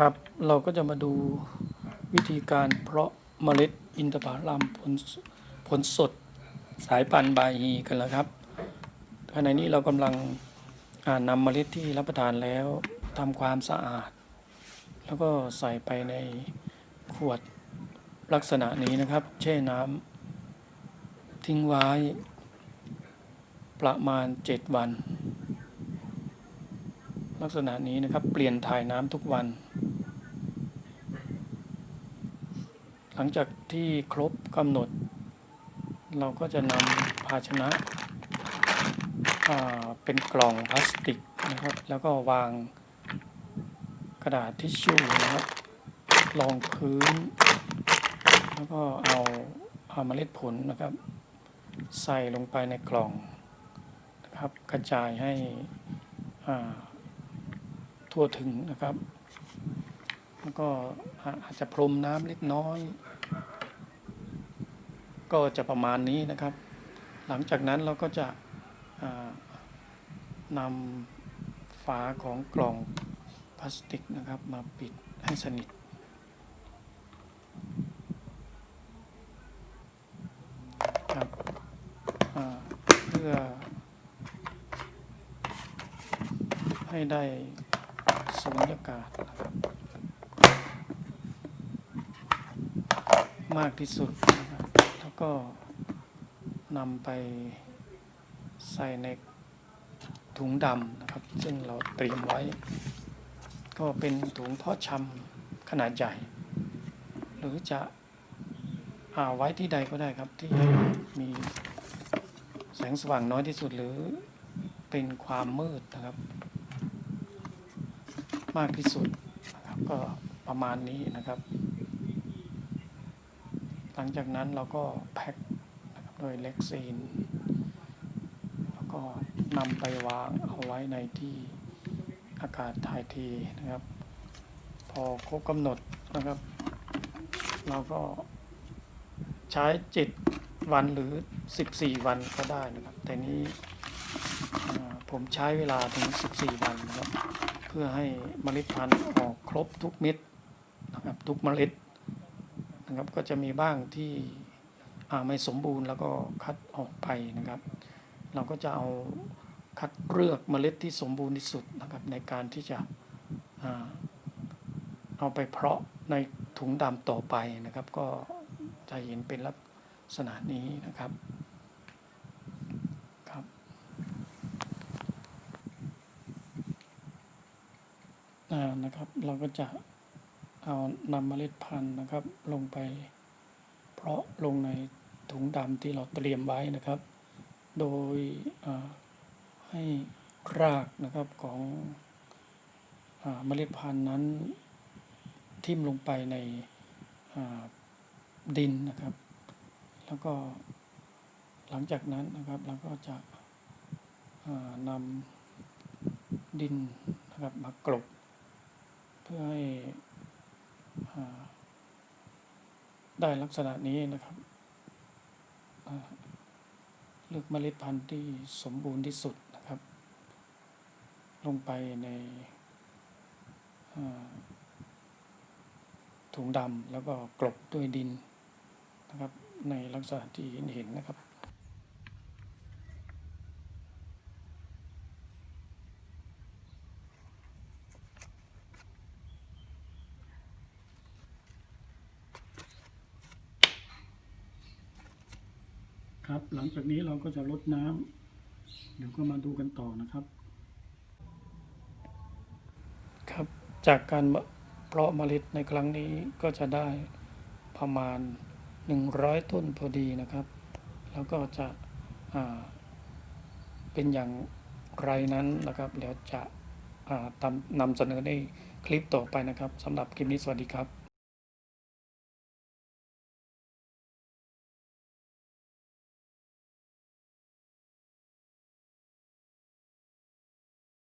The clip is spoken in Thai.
ครับเราก็จะมาดูวิธีการเพาะเมล็ดอินทผลัมผลผลสดสายพันธุ์บาฮีกันแล้วครับขณะนี้เรากำลังนำเมล็ดที่รับประทานแล้วทำความสะอาด แล้วก็ใส่ไปในขวดลักษณะนี้นะครับ แช่น้ำทิ้งไว้ ประมาณ 7 วัน ลักษณะนี้นะครับ เปลี่ยนถ่ายน้ำทุกวัน หลังจากที่ครบกำหนด เราก็จะนำภาชนะเป็นกล่องพลาสติกนะครับ แล้วก็วางกระดาษทิชชู่นะครับรองพื้น แล้วก็เอาเอาเมล็ดผลนะครับ ใส่ลงไปในกล่องนะครับ กระจายให้อ่า ทั่วถึงนะครับแล้วก็อาจจะพรมน้ำเล็กน้อย ก็จะประมาณนี้นะครับ หลังจากนั้นเราก็จะนำฝาของกล่องพลาสติกนะครับมาปิดให้สนิท ครับเพื่อให้ได้ สูญญากาศนะครับมากที่สุดนะครับแล้วก็นำไปใส่ในถุงดำนะครับ ซึ่งเราเตรียมไว้ ก็เป็นถุงเพาะชำขนาดใหญ่ หรือจะอาไว้ที่ใดก็ได้ครับ ที่ให้มีแสงสว่างน้อยที่สุดหรือเป็นความมืดนะครับ มากที่สุดนะครับก็ประมาณนี้นะครับ หลังจากนั้นเราก็แพ็คนะครับโดยเล็กซีน แล้วก็นำไปวางเอาไว้ในที่อากาศถ่ายเทนะครับ พอครบกำหนดนะครับ เราก็ใช้7วันหรือ 14 วันก็ได้นะครับ แต่นี้ผมใช้เวลาถึง 14 วันนะครับ พื่อให้เมล็ดพันธุ์ออกครบทุกเม็ดนะครับทุกเมล็ดนะครับก็จะมีบ้างที่ไม่สมบูรณ์แล้วก็คัดออกไปนะครับ เราก็จะเอาคัดเลือกเมล็ดที่สมบูรณ์ที่สุดนะครับในการที่จะอเอาไปเพาะในถุงดำต่อไปนะครับ ก็จะเห็นเป็นลักษณะนี้นะครับ อ่านะครับ เราก็จะเอานำเมล็ดพันธุ์นะครับ ลงไป เพาะลงในถุงดำที่เราเตรียมไว้นะครับ โดยให้รากนะครับของอเมล็ดพันธุ์นั้น ทิ่มลงไปในดินนะครับ แล้วก็หลังจากนั้นนะครับเราก็จะนำดินนะครับมากลบ เพื่อให้ได้ลักษณะนี้นะครับเลือกเมล็ดพันธุ์ที่สมบูรณ์ที่สุดนะครับ ลงไปในถุงดำแล้วก็กลบด้วยดินนะครับ ในลักษณะที่เห็นนะครับ ครับ หลังจากนี้เราก็จะลดน้ำเดี๋ยวก็มาดูกันต่อนะครับ ครับจากการเพาะเมล็ดในครั้งนี้ก็จะได้ประมาณ 100 ต้นพอดีนะครับ แล้วก็จะเป็นอย่างไรนั้นนะครับ เดี๋ยวจะนำเสนอในคลิปต่อไปนะครับสำหรับคลิปนี้สวัสดีครับ